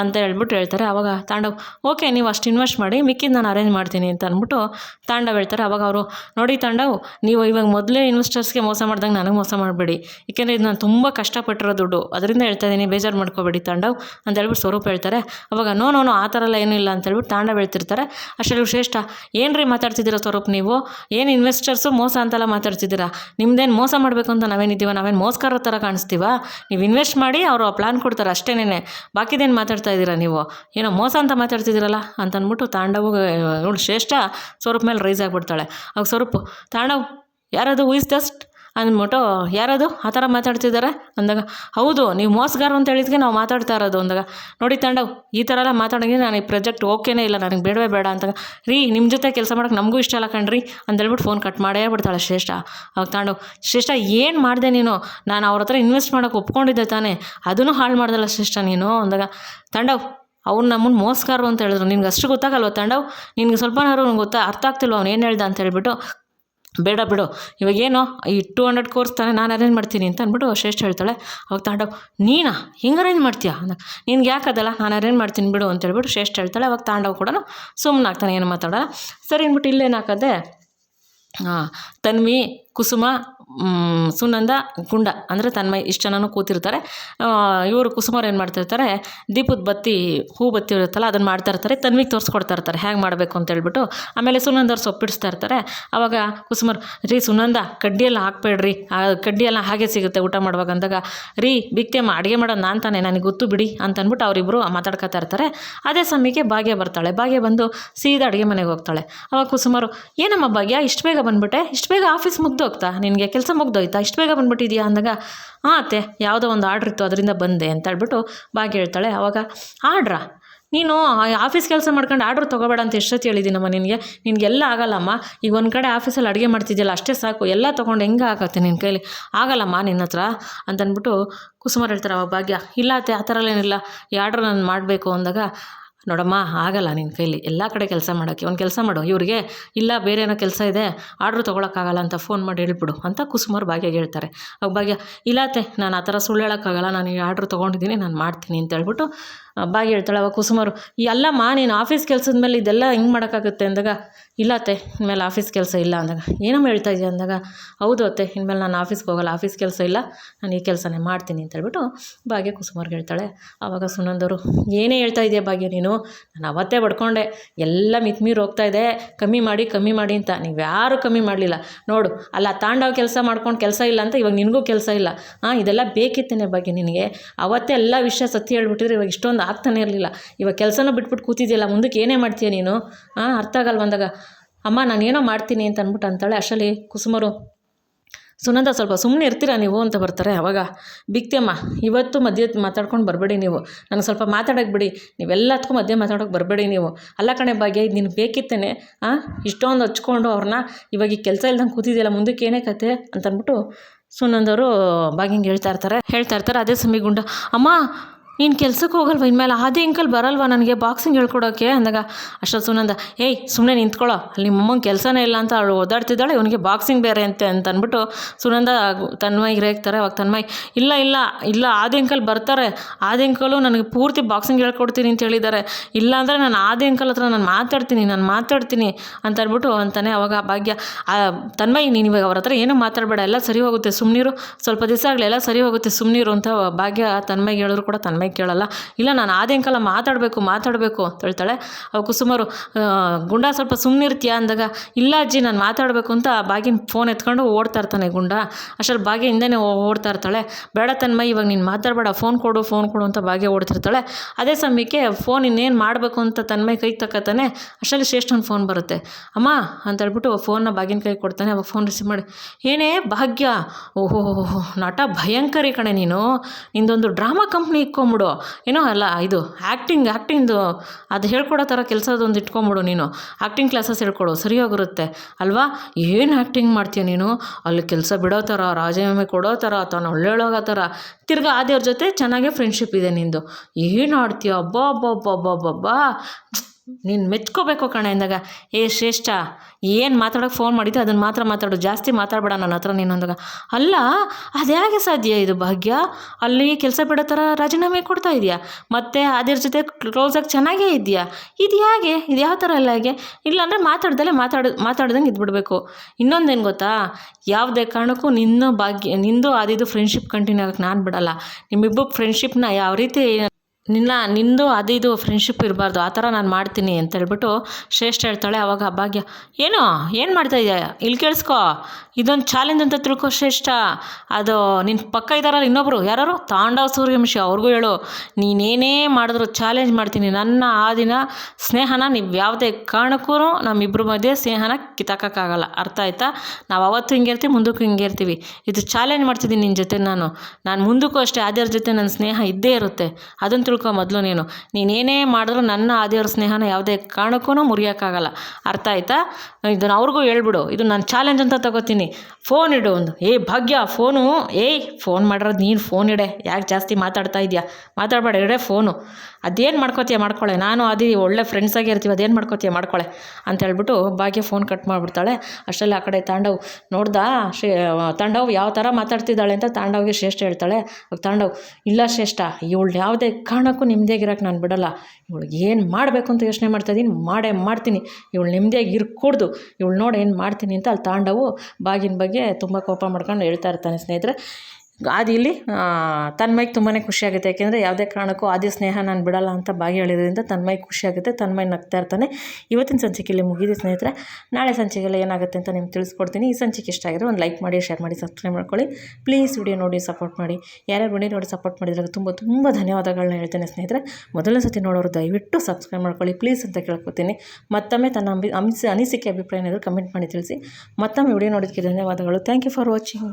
ಅಂತ ಹೇಳ್ಬಿಟ್ಟು ಹೇಳ್ತಾರೆ. ಅವಾಗ ತಾಂಡವ್, ಓಕೆ, ನೀವು ಅಷ್ಟು ಇನ್ವೆಸ್ಟ್ ಮಾಡಿ ಮಿಕ್ಕಿದ್ದು ನಾನು ಅರೇಂಜ್ ಮಾಡ್ತೀನಿ ಅಂತ ಅಂದ್ಬಿಟ್ಟು ತಾಂಡವ್ ಹೇಳ್ತಾರೆ. ಅವಾಗ ಅವರು, ನೋಡಿ ತಾಂಡವ್, ನೀವು ಇವಾಗ ಮೊದಲೇ ಇನ್ವೆಸ್ಟರ್ಸ್ಗೆ ಮೋಸ ಮಾಡ್ದಂಗೆ ನನಗೆ ಮೋಸ ಮಾಡಬೇಡಿ. ಏಕೆಂದರೆ ಇದು ನಾನು ತುಂಬ ಕಷ್ಟಪಟ್ಟಿರೋ ದುಡ್ಡು. ಅದರಿಂದ ಹೇಳ್ತಾ ಇದ್ದೀನಿ ಬೇಜಾರು ಮಾಡ್ಕೋಬೇಡಿ ತಾಂಡವ್ ಅಂತ ಹೇಳ್ಬಿಟ್ಟು ಸ್ವರೂಪ ಹೇಳ್ತಾರೆ. ಅವಾಗ, ನೋ ನೋ ಆ ಥರ ಎಲ್ಲ ಏನೂ ಇಲ್ಲ ಅಂತ ಹೇಳ್ಬಿಟ್ಟು ತಾಂಡವ್ ಹೇಳ್ತಿರ್ತಾರೆ. ಅಷ್ಟರಲ್ಲಿ ಶ್ರೇಷ್ಠ ಏನು ರೀ ಮಾತಾಡ್ತಿದ್ದೀರಾ ಸ್ವರೂಪ್ ನೀವು? ಏನು ಇನ್ವೆಸ್ಟರ್ಸು ಮೋಸ ಅಂತೆಲ್ಲ ಮಾತಾಡ್ತಿದ್ದೀರಾ? ನಿಮ್ದೇನು ಮೋಸ ಮಾಡಬೇಕು ಅಂತ ನಾವೇನಿದ್ದೀವ? ನಾವೇನು ಮೋಸ್ಕರ ಥರ ಕಾಣಿಸ್ತೀವ? ನೀವು ಇನ್ವೆಸ್ಟ್ ಮಾಡಿ ಅವರು ಪ್ಲಾನ್ ಕೊಡ್ತಾರೆ ಅಷ್ಟೇನೇ ಬಾಕಿದೇನು ಮಾತಾಡ್ತಾ ಇದ್ದೀರಾ ನೀವು? ಏನೋ ಮೋಸ ಅಂತ ಮಾತಾಡ್ತಿದ್ದೀರಲ್ಲ? ಅಂತ ಅಂದ್ಬಿಟ್ಟು ತಾಂಡವ ನೋಡಿ ಶ್ರೇಷ್ಠ ಸ್ವರೂಪ ಮೇಲೆ ರೈಸ್ ಆಗಿಬಿಡ್ತಾಳೆ. ಅವಾಗ ಸ್ವರೂಪ, ತಾಂಡವ್ ಯಾರದು ಇಸ್ ದಸ್ಟ್ ಅಂದ್ಬಿಟ್ಟು ಯಾರದು? ಆ ಥರ ಮಾತಾಡ್ತಿದ್ದಾರೆ ಅಂದಾಗ, ಹೌದು, ನೀವು ಮೋಸಗಾರ ಅಂತ ಹೇಳಿದ್ಕೆ ನಾವು ಮಾತಾಡ್ತಾ ಇರೋದು. ಅಂದಾಗ, ನೋಡಿ ತಂಡ ಈ ಥರ ಎಲ್ಲ ಮಾತಾಡೋಂಗೆ ನಾನು ಈ ಪ್ರಾಜೆಕ್ಟ್ ಓಕೆನೇ ಇಲ್ಲ, ನನಗೆ ಬೇಡವೇ ಬೇಡ. ಅಂತ ರೀ ನಿಮ್ಮ ಜೊತೆ ಕೆಲಸ ಮಾಡೋಕೆ ನಮಗೂ ಇಷ್ಟ ಇಲ್ಲ ಕಣ್ರಿ. ಅಂತ ಹೇಳ್ಬಿಟ್ಟು ಫೋನ್ ಕಟ್ ಮಾಡೇ ಬಿಡ್ತಾಳೆ ಶ್ರೇಷ್ಠ. ಅವಾಗ ತಾಂಡವ್ ಶ್ರೇಷ್ಠ, ಏನು ಮಾಡಿದೆ ನೀನು? ನಾನು ಅವ್ರ ಹತ್ರ ಇನ್ವೆಸ್ಟ್ ಮಾಡೋಕೆ ಒಪ್ಕೊಂಡಿದ್ದೆ ತಾನೇ. ಅದನ್ನು ಹಾಳು ಮಾಡ್ದಲ್ಲ ಶ್ರೇಷ್ಠ ನೀನು? ಅಂದಾಗ, ತಾಂಡವ್ ಅವ್ರು ನಮ್ಮನ್ನು ಮೋಸ್ಕಾರು ಅಂತ ಹೇಳಿದ್ರು. ನಿನ್ಗೆ ಅಷ್ಟು ಗೊತ್ತಾಗಲ್ವ ತಾಂಡವ್? ನಿನ್ಗೆ ಸ್ವಲ್ಪನಾದ್ರು ಗೊತ್ತಾ, ಅರ್ಥ ಆಗ್ತಿಲ್ವ ಅವ್ನು ಏನು ಹೇಳ್ದ? ಅಂತ ಹೇಳ್ಬಿಟ್ಟು ಬೇಡ ಬಿಡು ಇವಾಗ ಏನೋ ಈ ಟೂ ಹಂಡ್ರೆಡ್ ಕೋರ್ಸ್ ತಾನೇ ನಾನು ಅರೇಂಜ್ ಮಾಡ್ತೀನಿ ಅಂತ ಅಂದ್ಬಿಟ್ಟು ಶ್ರೇಷ್ಠ ಹೇಳ್ತಾಳೆ, ಅವಾಗ ತಾಂಡವ್, ನೀನಾ, ಹಿಂಗೆ ಅರೇಂಜ್ ಮಾಡ್ತೀಯಾ ಅಂದ, ನಿನ್ಗೆ ಯಾಕದಲ್ಲ ನಾನು ಅರೇಂಜ್ ಮಾಡ್ತೀನಿ ಬಿಡು ಅಂತ ಹೇಳ್ಬಿಟ್ಟು ಶ್ರೇಷ್ಠ ಹೇಳ್ತಾಳೆ, ಅವಾಗ ತಾಂಡವ್ ಕೂಡ ಸುಮ್ಮನಾಗ್ತಾನೆ ಏನು ಮಾತಾಡೋಲ್ಲ. ಸರಿ ಅಂದ್ಬಿಟ್ಟು ಇಲ್ಲೇನಾಕದೆ ಹಾಂ ತನ್ವಿ, ಕುಸುಮ ಸುನಂದ ಗುಂಡ ಅಂದರೆ ತನ್ಮಯ್ ಇಷ್ಟು ಜನನೂ ಕೂತಿರ್ತಾರೆ. ಇವರು ಕುಸುಮರು ಏನು ಮಾಡ್ತಿರ್ತಾರೆ, ದೀಪದ ಬತ್ತಿ, ಹೂ ಬತ್ತಿ ಇರುತ್ತಲ್ಲ ಅದನ್ನು ಮಾಡ್ತಾ ಇರ್ತಾರೆ. ತನ್ವಿಗೆ ತೋರಿಸ್ಕೊಡ್ತಾ ಇರ್ತಾರೆ ಹೇಗೆ ಮಾಡಬೇಕು ಅಂತ ಹೇಳ್ಬಿಟ್ಟು. ಆಮೇಲೆ ಸುನಂದವ್ರು ಸೊಪ್ಪಿಡಿಸ್ತಾ ಇರ್ತಾರೆ. ಆವಾಗ ಕುಸುಮರು, ರೀ ಸುನಂದ, ಕಡ್ಡಿಯೆಲ್ಲ ಹಾಕ್ಬೇಡ್ರಿ. ಆ, ಕಡ್ಡಿಯೆಲ್ಲ ಹಾಗೆ ಸಿಗುತ್ತೆ ಊಟ ಮಾಡುವಾಗ ಅಂದಾಗ, ರೀ ಬಿಕ್ತೇಮ್ಮ ಅಡುಗೆ ಮಾಡೋದು ನಾನು ತಾನೇ, ನನಗೆ ಗೊತ್ತು ಬಿಡಿ ಅಂತ ಅಂದ್ಬಿಟ್ಟು ಅವರಿಬ್ಬರು ಮಾತಾಡ್ಕೊತಾ ಇರ್ತಾರೆ. ಅದೇ ಸಮಯಕ್ಕೆ ಭಾಗ್ಯ ಬರ್ತಾಳೆ. ಭಾಗ್ಯ ಬಂದು ಸೀದಾ ಅಡುಗೆ ಮನೆಗೆ ಹೋಗ್ತಾಳೆ. ಅವಾಗ ಕುಸುಮರು, ಏನಮ್ಮ ಭಾಗ್ಯ? ಇಷ್ಟು ಬೇಗ ಬಂದ್ಬಿಟ್ಟೆ? ಇಷ್ಟು ಬೇಗ ಆಫೀಸ್ ಮುಗ್ದೋಗ್ತಾ ನಿನಗೆ ಕೆಲಸ ಮುಗ್ದೋಯ್ತಾ? ಇಷ್ಟು ಬೇಗ ಬಂದ್ಬಿಟ್ಟಿದ್ಯಾ? ಅಂದಾಗ ಹಾಂ ಅತ್ತೆ, ಯಾವುದೋ ಒಂದು ಆರ್ಡ್ರ್ ಇತ್ತು, ಅದರಿಂದ ಬಂದೆ ಅಂತ ಹೇಳ್ಬಿಟ್ಟು ಭಾಗ್ಯ ಹೇಳ್ತಾಳೆ. ಅವಾಗ ಆರ್ಡ್ರಾ ನೀನು ಆಫೀಸ್ ಕೆಲಸ ಮಾಡ್ಕೊಂಡು ಆರ್ಡ್ರ್ ತೊಗೋಬೇಡ ಅಂತ ಎಷ್ಟೊತ್ತು ಹೇಳಿದ್ದೀನಮ್ಮ ನಿನಗೆ? ನಿನಗೆಲ್ಲ ಆಗಲ್ಲಮ್ಮ. ಈಗ ಒಂದು ಕಡೆ ಆಫೀಸಲ್ಲಿ ಅಡುಗೆ ಮಾಡ್ತಿದ್ಯಲ್ಲ, ಅಷ್ಟೇ ಸಾಕು. ಎಲ್ಲ ತೊಗೊಂಡು ಹೆಂಗೆ ಆಗತ್ತೆ ನಿನ್ನ ಕೈಲಿ? ಆಗಲ್ಲಮ್ಮ ನಿನ್ನ ಹತ್ರ? ಅಂತ ಕುಸುಮಾರ್ ಕುಸುಮರು ಹೇಳ್ತಾರೆ ಅವಾಗ ಭಾಗ್ಯ. ಇಲ್ಲ ಅತ್ತೆ, ಆ ಥರ ಏನಿಲ್ಲ. ಈ ಆರ್ಡ್ರ್ ನಾನು ಮಾಡಬೇಕು ಅಂದಾಗ ನೋಡಮ್ಮ, ಆಗಲ್ಲ ನಿನ್ನ ಕೈಲಿ. ಎಲ್ಲ ಕಡೆ ಕೆಲಸ ಮಾಡೋಕ್ಕೆ, ಒಂದು ಕೆಲಸ ಮಾಡು. ಇವ್ರಿಗೆ, ಇಲ್ಲ, ಬೇರೆ ಏನೋ ಕೆಲಸ ಇದೆ ಆರ್ಡ್ರ್ ತೊಗೊಳಕ್ಕಾಗಲ್ಲ ಅಂತ ಫೋನ್ ಮಾಡಿ ಹೇಳ್ಬಿಡು ಅಂತ ಕುಸುಮಾರ್ ಭಾಗ್ಯ ಹೇಳ್ತಾರೆ. ಅವಾಗ ಭಾಗ್ಯ ಇಲ್ಲತ್ತೆ ನಾನು ಆ ಥರ ಸುಳ್ಳು ಹೇಳೋಕ್ಕಾಗಲ್ಲ, ನಾನು ಈ ಆರ್ಡ್ರ್ ತೊಗೊಂಡಿದ್ದೀನಿ, ನಾನು ಮಾಡ್ತೀನಿ ಅಂತ ಹೇಳ್ಬಿಟ್ಟು ಭಾಗ್ಯ ಹೇಳ್ತಾಳೆ ಅವಾಗ ಕುಸುಮರು ಅಲ್ಲಮ್ಮ ನೀನು ಆಫೀಸ್ ಕೆಲಸದ ಮೇಲೆ ಇದೆಲ್ಲ ಹಿಂಗೆ ಮಾಡೋಕ್ಕಾಗುತ್ತೆ? ಅಂದಾಗ, ಇಲ್ಲ ಅತ್ತೆ, ಇನ್ಮೇಲೆ ಆಫೀಸ್ ಕೆಲಸ ಇಲ್ಲ. ಅಂದಾಗ, ಏನಮ್ಮ ಹೇಳ್ತಾ ಇದೆಯಾ? ಅಂದಾಗ, ಹೌದು ಅತ್ತೆ, ಇನ್ಮೇಲೆ ನಾನು ಆಫೀಸ್ಗೆ ಹೋಗಲ್ಲ, ಆಫೀಸ್ ಕೆಲಸ ಇಲ್ಲ, ನಾನು ಈ ಕೆಲಸನೇ ಮಾಡ್ತೀನಿ ಅಂತ ಹೇಳ್ಬಿಟ್ಟು ಭಾಗ್ಯ ಕುಸುಮರ್ಗೆ ಹೇಳ್ತಾಳೆ. ಆವಾಗ ಸುನಂದವರು ಏನೇ ಹೇಳ್ತಾ ಇದೆಯಾ ಭಾಗ್ಯ ನೀನು? ನಾನು ಅವತ್ತೇ ಬಡ್ಕೊಂಡೆ ಎಲ್ಲ ಮಿತ್ಮೀರಿ ಹೋಗ್ತಾ ಇದೆ. ಕಮ್ಮಿ ಮಾಡಿ ಕಮ್ಮಿ ಮಾಡಿ ಅಂತ. ನೀವು ಯಾರೂ ಕಮ್ಮಿ ಮಾಡಲಿಲ್ಲ. ನೋಡು, ಅಲ್ಲ ತಾಂಡವ ಕೆಲಸ ಮಾಡ್ಕೊಂಡು ಕೆಲಸ ಇಲ್ಲ ಅಂತ ಇವಾಗ ನಿನಗೂ ಕೆಲಸ ಇಲ್ಲ. ಹಾಂ ಇದೆಲ್ಲ ಬೇಕಿತ್ತೇನೆ ಭಾಗ್ಯ ನಿನಗೆ. ಅವತ್ತೇ ಎಲ್ಲ ವಿಷಯ ಸತ್ಯ ಹೇಳ್ಬಿಟ್ಟಿದ್ರೆ ಇವಾಗ ಇಷ್ಟೊಂದು ಆಗ್ತಾನೆ ಇರಲಿಲ್ಲ. ಇವಾಗ ಕೆಲಸನೂ ಬಿಟ್ಬಿಟ್ಟು ಕೂತಿದ್ಯಲ್ಲ, ಮುಂದಕ್ಕೆ ಏನೇ ಮಾಡ್ತೀಯ ನೀನು? ಹಾಂ ಅರ್ಥ ಆಗಲ್ಲ ಬಂದಾಗ ಅಮ್ಮ ನಾನೇನೋ ಮಾಡ್ತೀನಿ ಅಂತ ಅಂದ್ಬಿಟ್ಟು ಅಂತಾಳೆ ಅಷ್ಟರಲ್ಲಿ ಕುಸುಮರು, ಸುನಂದ ಸ್ವಲ್ಪ ಸುಮ್ಮನೆ ಇರ್ತೀರಾ ನೀವು ಅಂತ ಬರ್ತಾರೆ ಅವಾಗ. ಬಿಕ್ತಿಯಮ್ಮ ಇವತ್ತು ಮಧ್ಯೆ ಮಾತಾಡ್ಕೊಂಡು ಬರಬೇಡಿ ನೀವು. ನನಗೆ ಸ್ವಲ್ಪ ಮಾತಾಡೋಕೆ ಬಿಡಿ. ನೀವೆಲ್ಲದಕ್ಕೂ ಮಧ್ಯೆ ಮಾತಾಡೋಕೆ ಬರಬೇಡಿ ನೀವು. ಅಲ್ಲ ಕಣೆ ಭಾಗ್ಯ, ಇದು ನಿನಗೆ ಬೇಕಿತ್ತೇನೆ. ಹಾಂ ಇಷ್ಟೊಂದು ಹಚ್ಕೊಂಡು ಅವ್ರನ್ನ, ಇವಾಗ ಈ ಕೆಲಸ ಇಲ್ದಂಗೆ ಕೂತಿದೆಯಲ್ಲ, ಮುಂದಕ್ಕೆ ಏನೇ ಕತೆ ಅಂತ ಅಂದ್ಬಿಟ್ಟು ಸುನಂದವರು ಬಾಗಿಂಗೆ ಹೇಳ್ತಾ ಇರ್ತಾರೆ. ಹೇಳ್ತಾ ಇರ್ತಾರೆ, ಅದೇ ಸಮಯ ಗುಂಡ. ಅಮ್ಮ ನೀನು ಕೆಲ್ಸಕ್ಕೆ ಹೋಗಲ್ವ? ಇನ್ಮೇಲೆ ಆದಿ ಅಂಕಲ್ ಬರಲ್ವಾ ನನಗೆ? ಬಾಕ್ಸಿಂಗ್ ಹೇಳ್ಕೊಡೋಕ್ಕೆ ಅಂದಾಗ, ಅಷ್ಟೊತ್ತು ಸುನಂದ, ಏಯ್ ಸುಮ್ಮನೆ ನಿಂತ್ಕೊಳ್ಳೋ ಅಲ್ಲಿ ನಿಮ್ಮಮ್ಮಂಗೆ ಕೆಲಸನೇ ಇಲ್ಲ ಅಂತ ಅವಳು ಓದಾಡ್ತಿದ್ದಾಳೆ. ಇವನಿಗೆ ಬಾಕ್ಸಿಂಗ್ ಬೇರೆ ಅಂತೆ ಅಂತ ಅಂದ್ಬಿಟ್ಟು ಸುನಂದ ತನ್ಮಯ್ಗೆ ರೇಗ್ತಾರೆ ಅವಾಗ ತನ್ಮಯ್, ಇಲ್ಲ ಇಲ್ಲ ಇಲ್ಲ, ಆದಿ ಅಂಕಲ್ ಬರ್ತಾರೆ. ಆದಿ ಅಂಕಲು ನನಗೆ ಪೂರ್ತಿ ಬಾಕ್ಸಿಂಗ್ ಹೇಳ್ಕೊಡ್ತೀನಿ ಅಂತ ಹೇಳಿದ್ದಾರೆ. ಇಲ್ಲ ಅಂದರೆ ನಾನು ಆದಿ ಅಂಕಲ್ ಹತ್ರ ನಾನು ಮಾತಾಡ್ತೀನಿ ನಾನು ಮಾತಾಡ್ತೀನಿ ಅಂತ ಅಂದ್ಬಿಟ್ಟು ಅಂತಾನೆ ಅವಾಗ ಭಾಗ್ಯ ತನ್ಮಯ್, ನೀನು ಇವಾಗ ಅವ್ರ ಹತ್ರ ಏನೂ ಮಾತಾಡಬೇಡ. ಎಲ್ಲ ಸರಿ ಹೋಗುತ್ತೆ. ಸುಮ್ಮನಿರು ಸ್ವಲ್ಪ ದಿವಸ ಆಗಲಿ, ಎಲ್ಲ ಸರಿ ಹೋಗುತ್ತೆ. ಸುಮ್ಮನಿರು ಅಂತ ಭಾಗ್ಯ ತನ್ಮಯ್ಗೆ ಹೇಳಿದ್ರು ಕೂಡ ತನ್ಮಯ್ ಕೇಳಲ್ಲ? ಇಲ್ಲ, ನಾನು ಆದ್ಯಂಕಾಲ ಮಾತಾಡಬೇಕು ಮಾತಾಡಬೇಕು ಅಂತ ಹೇಳ್ತಾಳೆ. ಅವಾಗ ಕುಸುಮರು ಗುಂಡ ಸ್ವಲ್ಪ ಸುಮ್ಮನಿರ್ತೀಯ ಅಂದಾಗ, ಇಲ್ಲ ಅಜ್ಜಿ, ನಾನು ಮಾತಾಡಬೇಕು ಅಂತ ಬಾಗಿನ ಫೋನ್ ಎತ್ಕೊಂಡು ಓಡ್ತಾ ಇರ್ತಾನೆ ಗುಂಡ. ಅಷ್ಟರಲ್ಲಿ ಭಾಗ್ಯ ಹಿಂದೆನೇ ಓಡ್ತಾ ಇರ್ತಾಳೆ. ಬೇಡ ತನ್ಮಯ್, ಇವಾಗ ನೀನು ಮಾತಾಡಬೇಡ ಫೋನ್ ಕೊಡು ಫೋನ್ ಕೊಡು ಅಂತ ಬಾಗಿ ಓಡ್ತಿರ್ತಾಳೆ. ಅದೇ ಸಮಯಕ್ಕೆ ಫೋನ್ ಇನ್ನೇನು ಮಾಡಬೇಕು ಅಂತ ತನ್ಮೈ ಕೈ ತಕ್ಕತಾನೆ ಅಷ್ಟರಲ್ಲಿ ಶ್ರೇಷ್ಠನ ಫೋನ್ ಬರುತ್ತೆ. ಅಮ್ಮ ಅಂತ ಹೇಳ್ಬಿಟ್ಟು ಫೋನ್ನ ಬಾಗಿನ ಕೈ ಕೊಡ್ತಾನೆ. ಅವಾಗ ಫೋನ್ ರಿಸೀವ್ ಮಾಡಿ, ಏನೇ ಭಾಗ್ಯ? ಓಹೋ ನಟ ಭಯಂಕರಿ ಕಣೆ ನೀನು. ನಿಂದೊಂದು ಡ್ರಾಮಾ ಕಂಪ್ನಿ ಇಕ್ಕೊಂಬಿಡು ಏನೋ ಅಲ್ಲ, ಇದು ಆ್ಯಕ್ಟಿಂಗ್ ಆ್ಯಕ್ಟಿಂಗ್ದು ಅದು ಹೇಳ್ಕೊಡೋ ಥರ ಕೆಲಸದೊಂದು ಇಟ್ಕೊಂಬಿಡು ನೀನು. ಆ್ಯಕ್ಟಿಂಗ್ ಕ್ಲಾಸಸ್ ಹೇಳ್ಕೊಡು ಸರಿ ಹೋಗಿರುತ್ತೆ ಅಲ್ವಾ? ಏನು ಆ್ಯಕ್ಟಿಂಗ್ ಮಾಡ್ತೀಯ ನೀನು? ಅಲ್ಲಿ ಕೆಲಸ ಬಿಡೋ ಥರ, ರಾಜೀನಾಮೆ ಕೊಡೋ ಥರ ಒಳ್ಳೆ ಒಳ್ಳೇಳೋಗೋ ಥರ. ತಿರ್ಗಾ ಆದಿಯವ್ರ ಜೊತೆ ಚೆನ್ನಾಗೇ ಫ್ರೆಂಡ್ಶಿಪ್ ಇದೆ ನಿಂದು. ಏನು ಆಡ್ತೀಯ? ಅಬ್ಬಾ ಅಬ್ಬಾ ಅಬ್ಬಾ ಅಬ್ಬಾ ಅಬ್ಬಾ. ನೀನು ಮೆಚ್ಕೋಬೇಕು ಕಣೆ ಅಂದಾಗ, ಏ ಶ್ರೇಷ್ಠ, ಏನು ಮಾತಾಡೋಕೆ ಫೋನ್ ಮಾಡಿದ್ದೆ ಅದನ್ನು ಮಾತ್ರ ಮಾತಾಡು, ಜಾಸ್ತಿ ಮಾತಾಡಬೇಡ ನನ್ನ ಹತ್ರ ನೀನು ಅಂದಾಗ, ಅಲ್ಲ, ಅದು ಹೇಗೆ ಸಾಧ್ಯ ಇದು ಭಾಗ್ಯ? ಅಲ್ಲಿ ಕೆಲಸ ಬಿಡೋ ಥರ ರಾಜೀನಾಮೆ ಕೊಡ್ತಾ ಇದೆಯಾ? ಮತ್ತು ಅದ್ರ ಜೊತೆ ಕ್ಲೋಸಾಗಿ ಚೆನ್ನಾಗೇ ಇದೆಯಾ? ಇದು ಹೇಗೆ ಇದು ಯಾವ ಥರ ಎಲ್ಲ ಹೇಗೆ? ಇಲ್ಲಾಂದರೆ ಮಾತಾಡ್ದಲ್ಲೇ ಮಾತಾಡ, ಮಾತಾಡ್ದಂಗೆ ಇದ್ಬಿಡ್ಬೇಕು. ಇನ್ನೊಂದೇನು ಗೊತ್ತಾ? ಯಾವುದೇ ಕಾರಣಕ್ಕೂ ನಿನ್ನ ಭಾಗ್ಯ, ನಿಂದು ಅದಿದು ಫ್ರೆಂಡ್ಶಿಪ್ ಕಂಟಿನ್ಯೂ ಆಗಕ್ಕೆ ನಾನು ಬಿಡಲ್ಲ. ನಿಮ್ಮಿಬ್ಬರು ಫ್ರೆಂಡ್ಶಿಪ್ನ ಯಾವ ರೀತಿ ನಿನ್ನ, ನಿಂದು, ಅದು ಇದು ಫ್ರೆಂಡ್ಶಿಪ್ ಇರಬಾರ್ದು, ಆ ಥರ ನಾನು ಮಾಡ್ತೀನಿ ಅಂತ ಹೇಳ್ಬಿಟ್ಟು ಶ್ರೇಷ್ಠ ಹೇಳ್ತಾಳೆ ಅವಾಗ ಭಾಗ್ಯ ಏನು ಏನು ಮಾಡ್ತಾ ಇದೆಯಾ? ಇಲ್ಲಿ ಕೇಳಿಸ್ಕೊ ಇದೊಂದು ಚಾಲೆಂಜ್ ಅಂತ ತಿಳ್ಕೋ ಶ್ರೇಷ್ಠ. ಅದು ನಿನ್ನ ಪಕ್ಕ ಇದ್ದಾರಲ್ಲ ಇನ್ನೊಬ್ಬರು ಯಾರು ತಾಂಡವ ಸೂರ್ಯವಂಶಿ, ಅವ್ರಿಗೂ ಹೇಳು. ನೀನೇನೇ ಮಾಡಿದ್ರು ಚಾಲೆಂಜ್ ಮಾಡ್ತೀನಿ. ನನ್ನ ಆ ದಿನ ಸ್ನೇಹನ ನೀವು ಯಾವುದೇ ಕಾರಣಕ್ಕೂ ನಮ್ಮಿಬ್ಬರ ಮಧ್ಯೆ ಸ್ನೇಹನ ಕಿತ್ತಾಕೋಕ್ಕಾಗಲ್ಲ. ಅರ್ಥ ಆಯ್ತಾ? ನಾವು ಅವತ್ತು ಹಿಂಗೆ ಇರ್ತೀವಿ, ಮುಂದಕ್ಕೂ ಹಿಂಗೆ ಇರ್ತೀವಿ. ಇದು ಚಾಲೆಂಜ್ ಮಾಡ್ತಿದ್ದೀನಿ ನಿನ್ನ ಜೊತೆ ನಾನು. ನಾನು ಮುಂದಕ್ಕೂ ಅಷ್ಟೇ, ಆದ್ಯವ್ರ ಜೊತೆ ನನ್ನ ಸ್ನೇಹ ಇದ್ದೇ ಇರುತ್ತೆ. ಅದನ್ನು ತಿಳ್ಕೊ ಮೊದಲು ನೀನು. ನೀನೇನೇ ಮಾಡಿದ್ರು ನನ್ನ ಆದ್ಯವ್ರ ಸ್ನೇಹನ ಯಾವುದೇ ಕಾರಣಕ್ಕೂ ಮುರಿಯೋಕ್ಕಾಗಲ್ಲ. ಅರ್ಥ ಆಯ್ತಾ? ಇದನ್ನು ಅವ್ರಿಗೂ ಹೇಳ್ಬಿಡು. ಇದು ನಾನು ಚಾಲೆಂಜ್ ಅಂತ ತಗೋತೀನಿ. ಫೋನ್ ಇಡು ಒಂದು ಏ ಭಾಗ್ಯ, ಫೋನು? ಏಯ್, ಫೋನ್ ಮಾಡಿರೋದು ನೀನು, ಫೋನ್ ಇಡೆ. ಯಾಕೆ ಜಾಸ್ತಿ ಮಾತಾಡ್ತಾ ಇದೆಯಾ? ಮಾತಾಡಬೇಡ, ಇಡೆ ಫೋನು. ಅದೇನು ಮಾಡ್ಕೋತೀಯ ಮಾಡ್ಕೊಳೆ. ನಾನು ಅದೇ ಒಳ್ಳೆ ಫ್ರೆಂಡ್ಸಾಗಿ ಇರ್ತೀವಿ, ಅದೇನು ಮಾಡ್ಕೋತೀಯ ಮಾಡ್ಕೊಳೆ ಅಂತ ಹೇಳ್ಬಿಟ್ಟು ಭಾಗ್ಯ ಫೋನ್ ಕಟ್ ಮಾಡಿಬಿಡ್ತಾಳೆ. ಅಷ್ಟರಲ್ಲಿ ಆ ಕಡೆ ತಾಂಡವ್ ನೋಡ್ದಾ? ಶ್ರೇ ತಾಂಡವ್ ಯಾವ ಥರ ಮಾತಾಡ್ತಿದ್ದಾಳೆ ಅಂತ ತಾಂಡವ್ಗೆ ಶ್ರೇಷ್ಠ ಹೇಳ್ತಾಳೆ. ತಾಂಡವ್, ಇಲ್ಲ ಶ್ರೇಷ್ಠ, ಇವಳು ಯಾವುದೇ ಕಾರಣಕ್ಕೂ ನೆಮ್ಮದಿಯಾಗಿರೋಕೆ ನಾನು ಬಿಡಲ್ಲ. ಇವಳಿಗೆ ಏನು ಮಾಡಬೇಕು ಅಂತ ಯೋಚನೆ ಮಾಡ್ತಾ ಇದ್ದೀನಿ ಮಾಡೇ ಮಾಡ್ತೀನಿ. ಇವಳು ನೆಮ್ಮದಿಯಾಗಿ ಇರ್ಕೂಡ್ದು ಇವಳು ನೋಡಿ ಏನು ಮಾಡ್ತೀನಿ ಅಂತ ಅಲ್ಲಿ ತಾಂಡವು ಬಾಗಿನ ಬಗ್ಗೆ ತುಂಬ ಕೋಪ ಮಾಡ್ಕೊಂಡು ಹೇಳ್ತಾ ಇರ್ತಾನೆ ಸ್ನೇಹಿತರೆ. ಆದಿ ಇಲ್ಲಿ ತನ್ಮಯ್ಗೆ ತುಂಬಾ ಖುಷಿಯಾಗುತ್ತೆ ಯಾಕೆಂದರೆ ಯಾವುದೇ ಕಾರಣಕ್ಕೂ ಆದಿ ಸ್ನೇಹ ನಾನು ಬಿಡಲ್ಲ ಅಂತ ಬಾಗಿ ಹೇಳಿದ್ರಿಂದ ತನ್ಮಯ್ಗೆ ಖುಷಿಯಾಗುತ್ತೆ ತನ್ಮಯ್ ನಗ್ತಾ ಇರ್ತಾನೆ. ಇವತ್ತಿನ ಸಂಚಿಕೆಯಲ್ಲಿ ಮುಗಿದೆ ಸ್ನೇಹಿತರೆ, ನಾಳೆ ಸಂಚಿಕೆಯಲ್ಲಿ ಏನಾಗುತ್ತೆ ಅಂತ ನಿಮ್ಗೆ ತಿಳಿಸ್ಕೊಡ್ತೀನಿ. ಈ ಸಂಚಿಕೆ ಇಷ್ಟ ಆಗಿದ್ರೆ ಒಂದು ಲೈಕ್ ಮಾಡಿ, ಶೇರ್ ಮಾಡಿ, ಸಬ್ಸ್ಕ್ರೈಬ್ ಮಾಡ್ಕೊಳ್ಳಿ. ಪ್ಲೀಸ್ ವಿಡಿಯೋ ನೋಡಿ, ಸಪೋರ್ಟ್ ಮಾಡಿ. ಯಾರ್ಯಾರು ವಿಡಿಯೋ ನೋಡಿ ಸಪೋರ್ಟ್ ಮಾಡಿದ್ರೆ ತುಂಬ ತುಂಬ ಧನ್ಯವಾದಗಳನ್ನ ಹೇಳ್ತೇನೆ ಸ್ನೇಹಿತರೆ. ಮೊದಲನೇ ಸತಿ ನೋಡೋರು ದಯವಿಟ್ಟು ಸಬ್ಸ್ಕ್ರೈಬ್ ಮಾಡ್ಕೊಳ್ಳಿ, ಪ್ಲೀಸ್ ಅಂತ ಕೇಳ್ಕೊತೀನಿ. ಮತ್ತೊಮ್ಮೆ ತನ್ನ ಅಂಬಿ ಅನಿಸಿ ಅನಿಸಿಕೆ, ಅಭಿಪ್ರಾಯ ಏನಾದರೂ ಕಮೆಂಟ್ ಮಾಡಿ ತಿಳಿಸಿ. ಮತ್ತೊಮ್ಮೆ ವಿಡಿಯೋ ನೋಡೋದಕ್ಕೆ ಧನ್ಯವಾದಗಳು. Thank you for watching.